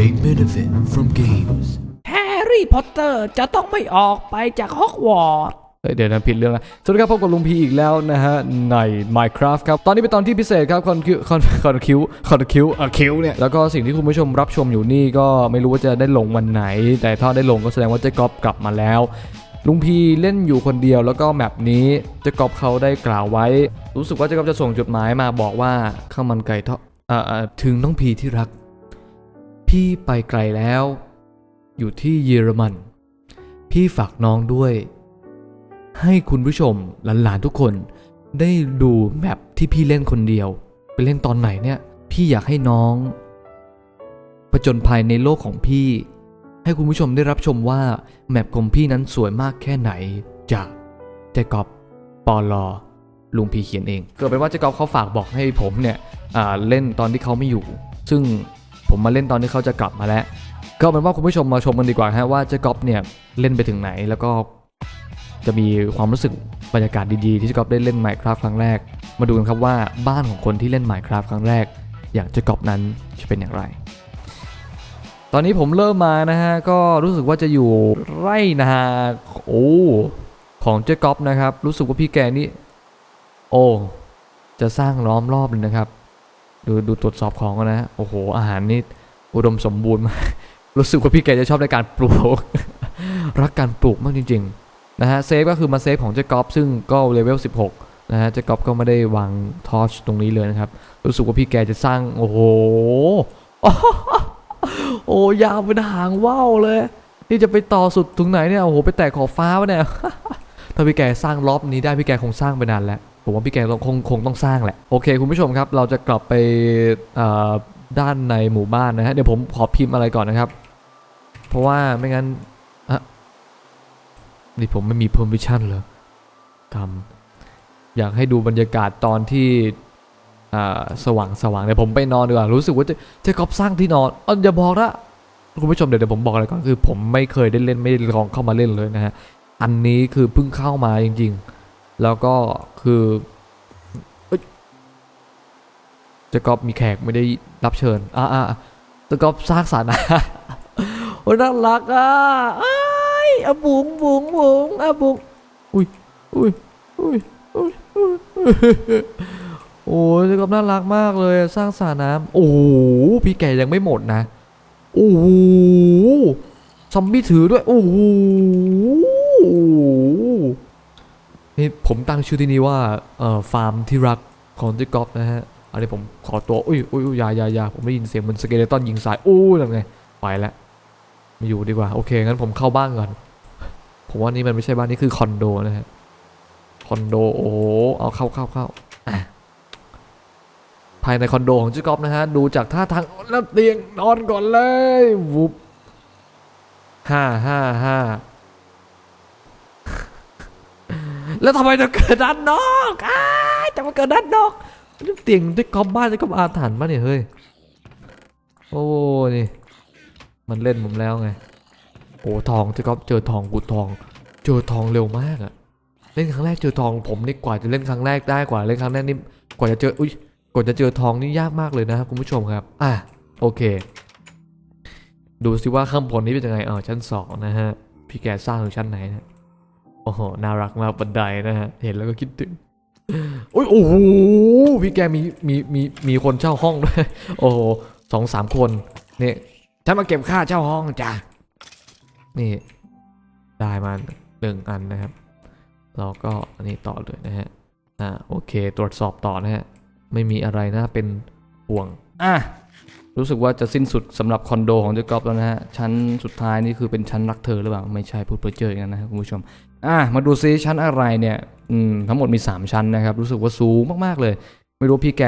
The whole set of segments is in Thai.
Big benefit from games. แฮร์รี่พอตเตอร์จะต้องไม่ออกไปจากฮอกวอตส์ เอ้ยเดี๋ยวนะผิดเรื่องละสวัสดีครับพบกับลุงพีอีกแล้วนะฮะใน Minecraft ครับ ตอนนี้เป็นตอนที่พิเศษครับคอนคิวคอนคอนคิวคอนคิวอะคิวเนี่ย แล้วก็สิ่งที่คุณผู้ชมรับชมอยู่นี่ก็ไม่รู้ว่าจะได้ลงวันไหน แต่ถ้าได้ลงก็แสดงว่าเจ๊ก๊อฟกลับมาแล้ว ลุงพีเล่นอยู่คนเดียวแล้วก็แมปนี้เจ๊ก๊อฟเขาได้กล่าวไว้ รู้สึกว่าเจ๊ก๊อฟจะส่งจดหมายมาบอกว่าข้าวมันไก่ทอดอ่าอ่าถึงน้องพีที่รัก พี่ไปไกลแล้ว อยู่ที่เยอรมัน พี่ฝากน้องด้วย ให้คุณผู้ชมหลานๆทุกคนได้ดูแมปที่พี่เล่นคนเดียว ไปเล่นตอนไหนเนี่ย พี่อยากให้น้องผจญภัยในโลกของพี่ ให้คุณผู้ชมได้รับชมว่าแมปของพี่นั้นสวยมากแค่ไหนจากเจกอบปอลอลุงพีเขียนเอง เกิดเป็นว่าเจกอบเขาฝากบอกให้ผมเนี่ยเล่นตอนที่เขาไม่อยู่ ซึ่ง ผมมาเล่นตอนที่เขาจะกลับมาแล้ว ก็เป็นว่าคุณผู้ชมมาชมกันดีกว่าฮะว่าเจ๊กอบเนี่ยเล่นไปถึงไหนแล้วก็จะมีความรู้สึกบรรยากาศดีๆ ที่เจ๊กอบได้เล่น Minecraft ครั้งแรก มาดูกันครับว่าบ้านของคนที่เล่น Minecraft ครั้งแรก อย่างเจ๊กอบนั้นจะเป็นอย่างไร ตอนนี้ผมเริ่มมานะฮะก็รู้สึกว่าจะอยู่ไร่นาโอ้ของเจ๊กอบนะครับ รู้สึกว่าพี่แกนี่โอ้จะสร้างล้อมรอบเลยนะครับ ดูดูตรวจสอบของก่อนนะ โอ้โห อาหารนี่อุดมสมบูรณ์มาก รู้สึกว่าพี่แกจะชอบในการปลูก รักการปลูกมากจริง ๆ นะฮะ เซฟก็คือมาเซฟของเจ๊กอบซึ่งก็เลเวล 16 นะฮะ เจ๊กอบก็ไม่ได้วางทอชตรงนี้เลยนะครับ รู้สึกว่าพี่แกจะสร้าง โอ้โห โอ้ยาวเป็นหางว่าวเลย นี่จะไปต่อสุดถึงไหนเนี่ย โอ้โห ไปแตะขอบฟ้าวะเนี่ย ถ้าพี่แกสร้างรอบนี้ได้พี่แกคงสร้างไปนานแล้ว ผมว่าพี่แกคงคงต้องสร้างแหละ โอเค คุณผู้ชมครับ เราจะกลับไปด้านในหมู่บ้านนะฮะ เดี๋ยวผมขอพิมพ์อะไรก่อนนะครับ เพราะว่าไม่งั้นนี่ผมไม่มี permission เลยทำอยากให้ดูบรรยากาศตอนที่สว่างสว่างเดี๋ยวผมไปนอนดีกว่า รู้สึกว่าจะจะกอบสร้างที่นอนอ๋ออย่าบอกนะคุณผู้ชมเดี๋ยวเดี๋ยวผมบอกอะไรก่อนคือ ผมไม่เคยได้เล่นไม่ได้ลองเข้ามาเล่นเลยนะฮะ อันนี้คือเพิ่งเข้ามาจริง ๆ แล้วก็คือเจะกอบมีแขกไม่ได้รับเชิญ อ่าอ่าเจะกอบสร้างสรรค์นะโอ้ยน่ารักอะไอ้อะบุ๋งบุ๋งบุ๋งอะบุ๋งอุ้ยอุ้ยอุ้ยอุ้ยโอ้ยเจะกอบน่ารักมากเลยสร้างสระน้ำโอ้โหพี่แกยังไม่หมดนะโอ้โหซอมบี้ถือด้วย โอ้โห นี่ผมตั้งชื่อที่นี่ว่าเอ่อฟาร์มที่รักของเจ๊กอบนะฮะ อันนี้ผมขอตัวอุ้ยอุ้ยอุ้ยยายายาผมได้ยินเสียงเหมือนสเกเลตันยิงสาย อู้ทำไง ไปแล้วม่อยู่ดีกว่า โอเค งั้นผมเข้าบ้านก่อน ผมว่านี่มันไม่ใช่บ้านนี่คือคอนโดนะฮะ คอนโด โอ้โหเอาเข้าเข้าเข้าภายในคอนโดของเจ๊กอบนะฮะ ดูจากท่าทางแล้วเตียงนอนก่อนเลยวุบห้าห้าห้า แล้วทำไมจะเกิดด้านนอกอ้าจะมาเกิดด้านนอกนี่เตียงด้วยกอบบ้านด้วยกอบอาถรรพ์ปะเนี่ยเฮ้ย โอ้นี่ มันเล่นผมแล้วไง โอ้ทองที่กอบเจอทองกูทอง เจอทองเร็วมากอะเล่นครั้งแรกเจอทองผมนี่กว่าจะเล่นครั้งแรกได้กว่าเล่นครั้งแรกนี่กว่าจะเจออุ้ยกว่าจะเจอทองนี่ยากมากเลยนะครับคุณผู้ชมครับ อะโอเค ดูสิว่าข้างบนนี้เป็นยังไงเออชั้นสองนะฮะพี่แกสร้างถึงชั้นไหนนะ โอ้โห น่ารักมากบันไดนะฮะ เห็นแล้วก็คิดถึง โอ้ยโอ้โห พี่แกมีมีมีมีคนเช่าห้องด้วย โอ้โหสองสามคนนี่ฉันมาเก็บค่าเช่าห้องจ้ะ นี่ ได้มาหนึ่งอันนะครับ เราก็อันนี้ต่อเลยนะฮะ อ่า โอเค ตรวจสอบต่อนะฮะ ไม่มีอะไรนะเป็นห่วง อะ รู้สึกว่าจะสิ้นสุดสำหรับคอนโดของเจ้ากอฟแล้วนะฮะ ชั้นสุดท้ายนี่คือเป็นชั้นรักเธอหรือเปล่า ไม่ใช่พูดเพ้อเจ้ออย่างนั้นนะครับคุณผู้ชม อะมาดูซิชั้นอะไรเนี่ยอืมทั้งหมดมี 3 ชั้นนะครับ รู้สึกว่าสูงมากๆเลย ไม่รู้พี่แก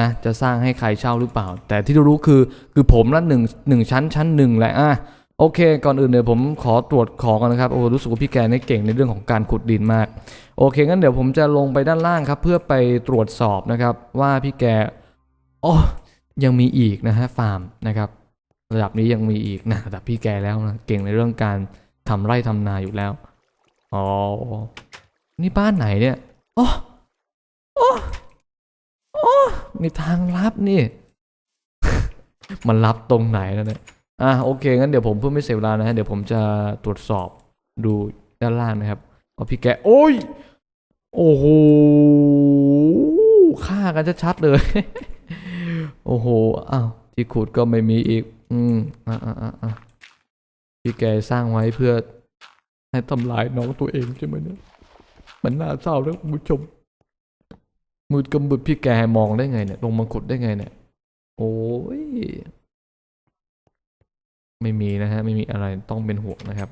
นะ จะสร้างให้ใครเช่าหรือเปล่า แต่ที่รู้คือคือผมละหนึ่งหนึ่งชั้นชั้นหนึ่งแหละอะโอเค ก่อนอื่นเดี๋ยวผมขอตรวจของก่อนนะครับ โอ้รู้สึกว่าพี่แกนี่เก่งในเรื่องของการขุดดินมาก โอเค งั้นเดี๋ยวผมจะลงไปด้านล่างครับ เพื่อไปตรวจสอบนะครับ ว่าพี่แกอ๋อ ยังมีอีกนะฮะฟาร์มนะครับ ระดับนี้ยังมีอีกนะระดับพี่แกแล้วนะเก่งในเรื่องการทำไร่ทำนาอยู่แล้วอ๋อนี่บ้านไหนเนี่ยอ๋ออ๋ออ๋อมีทางลับนี่ มันลับตรงไหนแล้วเนี่ยอะโอเคงั้นเดี๋ยวผมเพื่อไม่เสียเวลานะฮะเดี๋ยวผมจะตรวจสอบดูด้านล่างนะครับว่าพี่แกโอ้ยโอ้โหฆ่ากันชัดๆเลย โอ้โห อ้าว ที่ขุดก็ไม่มีอีก อืม อะอะอะอะพี่แกสร้างไว้เพื่อ ให้ทำลายน้องตัวเองใช่ไหมเนี่ย มันน่าเศร้าแล้วคุณผู้ชม มืดกำมืดพี่แกมองได้ไงเนี่ย ลงมาขุดได้ไงเนี่ย โอ้ย ไม่มีนะฮะ ไม่มีอะไรต้องเป็นห่วงนะครับ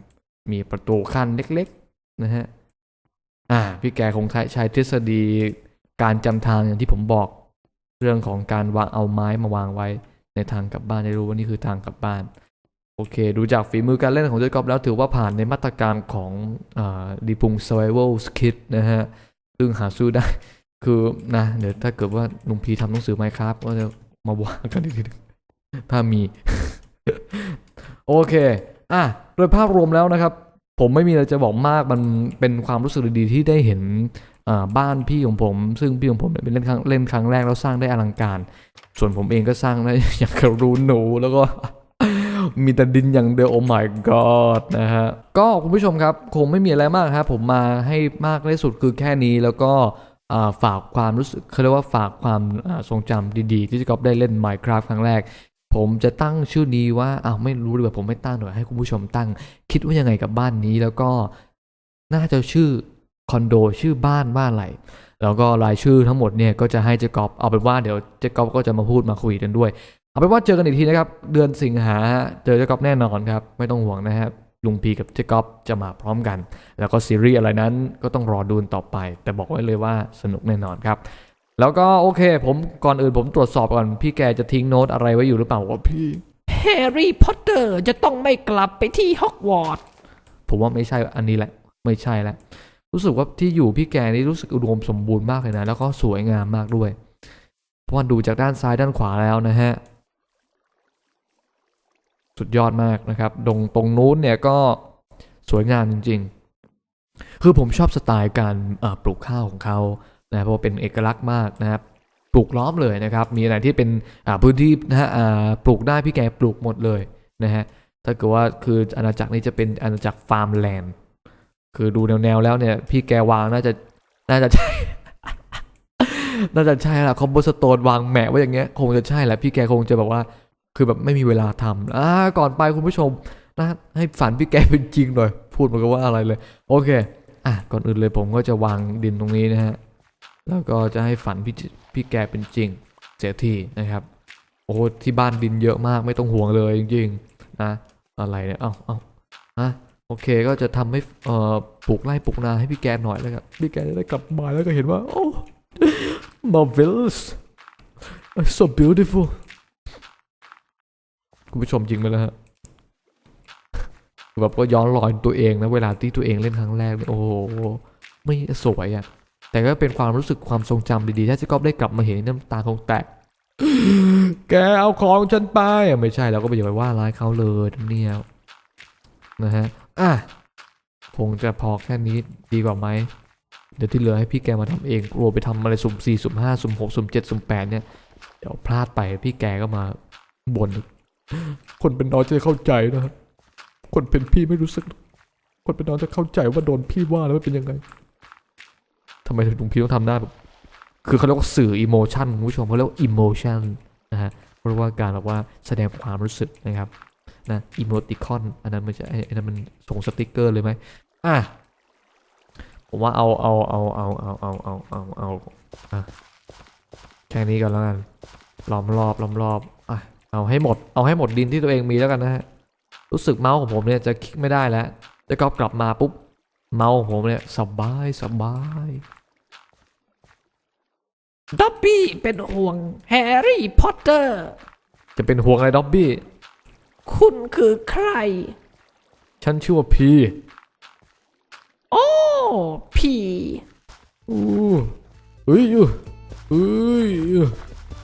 มีประตูขั้นเล็ก ๆ นะฮะ อ่า พี่แกคงใช้ใช้ทฤษฎีการจำทางอย่างที่ผมบอก เรื่องของการวางเอาไม้มาวางไว้ในทางกลับบ้านได้รู้ว่านี่คือทางกลับบ้าน โอเค ดูจากฝีมือการเล่นของเจคอบแล้วถือว่าผ่านในมาตรการของอดีพุง survival kit นะฮะ ซึ่งหาซื้อได้ คือนะ เดี๋ยวถ้าเกิดว่าลุงพีทำหนังสือ Minecraft ก็จะมาว่ากันอีกทีนึงถ้ามี โอเค อะ โดยภาพรวมแล้วนะครับ ผมไม่มีอะไรจะบอกมากมันเป็นความรู้สึกดีๆที่ได้เห็นบ้านพี่ของผม ซึ่งพี่ของผมเนี่ยเป็นเล่นครั้งเล่นครั้งแรกแล้วสร้างได้อลังการ ส่วนผมเองก็สร้างได้อย่างกระรูหนูแล้วก็มีแต่ดินอย่างเดียวโอ้ my god นะฮะ ก็คุณผู้ชมครับ คงไม่มีอะไรมากครับ ผมมาให้มากที่สุดคือแค่นี้แล้วก็ฝากความรู้สึกเขาเรียกว่าฝากความทรงจำดีๆ ที่จะกอบได้เล่น Minecraft ครั้งแรก ผมจะตั้งชื่อนี้ว่าอ้าวไม่รู้เลยว่าผมไม่ตั้งหน่อยให้คุณผู้ชมตั้ง คิดว่ายังไงกับบ้านนี้ แล้วก็น่าจะชื่อคอนโดชื่อบ้านว่าอะไรแล้วก็รายชื่อทั้งหมดเนี่ยก็จะให้เจกอบเอาเป็นว่าเดี๋ยวเจกอบก็จะมาพูดมาคุยกันด้วย เอาเป็นว่าเจอกันอีกทีนะครับ เดือนสิงหาเจอเจกอบแน่นอนครับ ไม่ต้องห่วงนะครับลุงพีกับเจกอบจะมาพร้อมกัน แล้วก็ซีรีส์อะไรนั้นก็ต้องรอดูต่อไป แต่บอกไว้เลยว่าสนุกแน่นอนครับ แล้วก็โอเค ผมก่อนอื่นผมตรวจสอบก่อน พี่แกจะทิ้งโน้ตอะไรไว้อยู่หรือเปล่าวะพี่แฮร์รี่พอตเตอร์จะต้องไม่กลับไปที่ฮอกวอตส์ผมว่าไม่ใช่อันนี้แหละ ไม่ใช่แล้วรู้สึกว่าที่อยู่พี่แกนี่รู้สึกอุดมสมบูรณ์มากเลยนะ แล้วก็สวยงามมากด้วย เพราะว่าดูจากด้านซ้ายด้านขวาแล้วนะฮะ สุดยอดมากนะครับตรงตรงนู้นเนี่ยก็สวยงามจริง ๆ คือผมชอบสไตล์การเอ่อปลูกข้าวของเขา นะเพราะเป็นเอกลักษณ์มากนะครับปลูกล้อมเลยนะครับ มีอะไรที่เป็นพื้นที่นะฮะปลูกได้พี่แกปลูกหมดเลยนะฮะถ้าเกิดว่าคืออาณาจักรนี้จะเป็นอาณาจักรฟาร์มแลนด์คือดูแนวๆแล้วเนี่ย พี่แกวางน่าจะน่าจะใช่น่าจะใช่ละคอมโบสโตนวางแหมไว้อย่างเงี้ยคงจะใช่แหละพี่แกคงจะแบบว่า คือแบบไม่มีเวลาทำอ่าก่อนไปคุณผู้ชมนะให้ฝันพี่แกเป็นจริงหน่อย พูดเหมือนกับว่าอะไรเลย โอเค อะก่อนอื่นเลยผมก็จะวางดินตรงนี้นะฮะ แล้วก็จะให้ฝันพี่พี่แกเป็นจริงเสียทีนะครับ โอ้ที่บ้านดินเยอะมากไม่ต้องห่วงเลยจริงๆนะอะไรเนี่ยเอ้าเอ้าอะโอเคก็จะทำให้เอ่อปลูกไร่ปลูกนาให้พี่แกหน่อยแล้วครับพี่แกจะได้กลับมาแล้วก็เห็นว่า โอ้ marvelous so beautiful คุณผู้ชมจริงไหมล่ะฮะแบบก็ย้อนรอยตัวเองนะเวลาที่ตัวเองเล่นครั้งแรก โอ้ไม่สวยอะ่ะ แต่ก็เป็นความรู้สึกความทรงจำดีๆถ้าเจก๊อฟได้กลับมาเห็นน้ำตาคงแตก แกเอาของฉันไปอะไม่ใช่เราก็ไม่อย่าไปว่าร้ายเขาเลยเนี่ยนะฮะอะคงจะพอแค่นี้ดีกว่าไหมเดี๋ยวที่เหลือให้พี่แกมาทำเองกลัวไปทำอะไรสุ่มสี่สุ่มห้าสุ่มหกสุ่มเจ็ดสุ่มแปดเนี่ยเดี๋ยวพลาดไปพี่แกก็มาบ่นคนเป็นน้องจะเข้าใจนะคนเป็นพี่ไม่รู้สึก คนเป็นน้องจะเข้าใจว่าโดนพี่ว่าแล้วเป็นยังไง ทำไมถึงพี่ต้องทำหน้าแบบคือเขาเรียกว่าสื่ออิโมชันคุณผู้ชมเขาเรียกว่าอิโมชันนะฮะเพราะว่าการแบบว่าแสดงความรู้สึกนะครับนะอิโมติคอนอันนั้นมันจะไอ้นั้นมันส่งสติกเกอร์เลยไหมอะผมว่าเอาเอาเอาเอาเอาเอาเอาเอาเอาอะแค่นี้ก่อนแล้วกันล้อมรอบล้อมรอบอะเอาให้หมดเอาให้หมดดินที่ตัวเองมีแล้วกันนะฮะรู้สึกเมาส์ของผมเนี่ยจะคลิกไม่ได้แล้วจะกอบกลับมาปุ๊บเมาส์ของผมเนี่ยสบายสบาย ด็อบบี้เป็นห่วงแฮร์รี่พอตเตอร์ จะเป็นห่วงอะไรด็อบบี้ คุณคือใคร ฉันชื่อว่าพีโอ้ผีอู้เฮ้ยอยู่เฮ้ยอยู่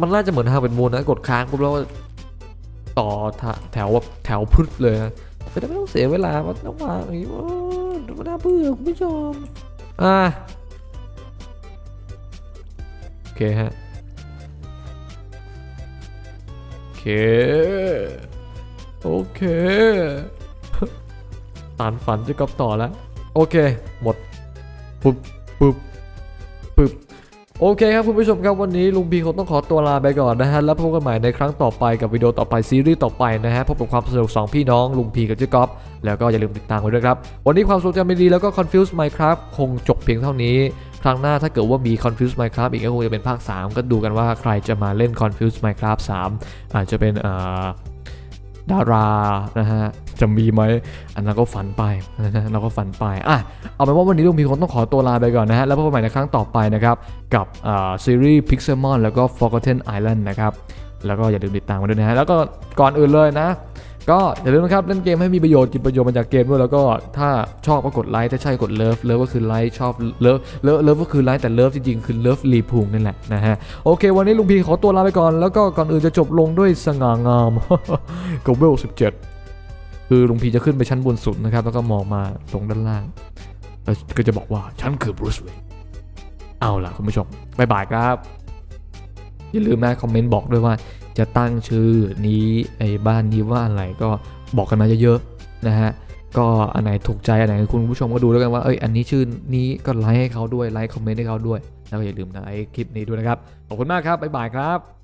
มันน่าจะเหมือนทางเป็นมูลนะ กดค้างปุ๊บแล้วก็ต่อทะแถวแบบแถวพึดเลยนะแต่ไม่ต้องเสียเวลามันต้องวางอย่างนี้โอ้มันน่าเบื่อคุณผู้ชมอ่าโอ เคฮะ โอเค โอเคตานฝันจะกอบต่อแล้ว โอเค หมด ปุ๊บปุ๊บปุ๊บโอเคครับคุณผู้ชมครับวันนี้ลุงพีคงต้องขอตัวลาไปก่อนนะฮะ แล้วพบกันใหม่ในครั้งต่อไปกับวิดีโอต่อไปซีรีส์ต่อไปนะฮะพบกับความสนุกสองพี่น้องลุงพีกับเจ๊ก๊อฟแล้วก็อย่าลืมติดตามกันด้วยครับ วันนี้ความทรงจำดีแล้วก็ Confuse Minecraft คงจบเพียงเท่านี้ ครั้งหน้าถ้าเกิดว่ามี Confuse Minecraft อีกก็คงจะเป็นภาค 3 ก็ดูกันว่าใครจะมาเล่น Confuse Minecraft 3 อาจจะเป็นดารานะฮะจะมีไหมอันนั้นก็ฝันไปนะฮะเราก็ฝันไปอะเอาเป็นว่าวันนี้ลุงพีคงต้องขอตัวลาไปก่อนนะฮะแล้วพบกันใหม่ในครั้งต่อไปนะครับกับซีรีส์ Pixelmon แล้วก็ Forgotten Island นะครับแล้วก็อย่าลืมติดตามกันด้วยนะฮะแล้วก็ก่อนอื่นเลยนะ ก็อย่าลืมนะครับเล่นเกมให้มีประโยชน์กินประโยชน์มาจากเกมด้วยแล้วก็ถ้าชอบก็กดไลค์ถ้าใช่กดเลิฟเลิฟก็คือไลค์ชอบเลิฟเลิฟเลิฟก็คือไลค์แต่เลิฟจริงๆคือเลิฟรีพุงนั่นแหละนะฮะโอเค วันนี้ลุงพีขอตัวลาไปก่อนแล้วก็ก่อนอื่นจะจบลงด้วยสง่างามกับเวล17 คือลุงพีจะขึ้นไปชั้นบนสุดนะครับแล้วก็มองมาตรงด้านล่างแล้วก็จะบอกว่าฉันคือบรูซเวย์เอาล่ะคุณผู้ชมบายบายครับ อย่าลืมนะคอมเมนต์บอกด้วยว่า จะตั้งชื่อนี้ไอ้บ้านนี้ว่าอะไรก็บอกกันมาเยอะๆนะฮะก็อันไหนถูกใจอันไหนคุณผู้ชมก็ดูแล้วกันว่าเอ้ยอันนี้ชื่อนี้ก็ไลค์ให้เขาด้วยไลค์คอมเมนต์ให้เขาด้วย แล้วก็อย่าลืมนะไอ้คลิปนี้ด้วยนะครับขอบคุณมากครับบ๊ายบายครับ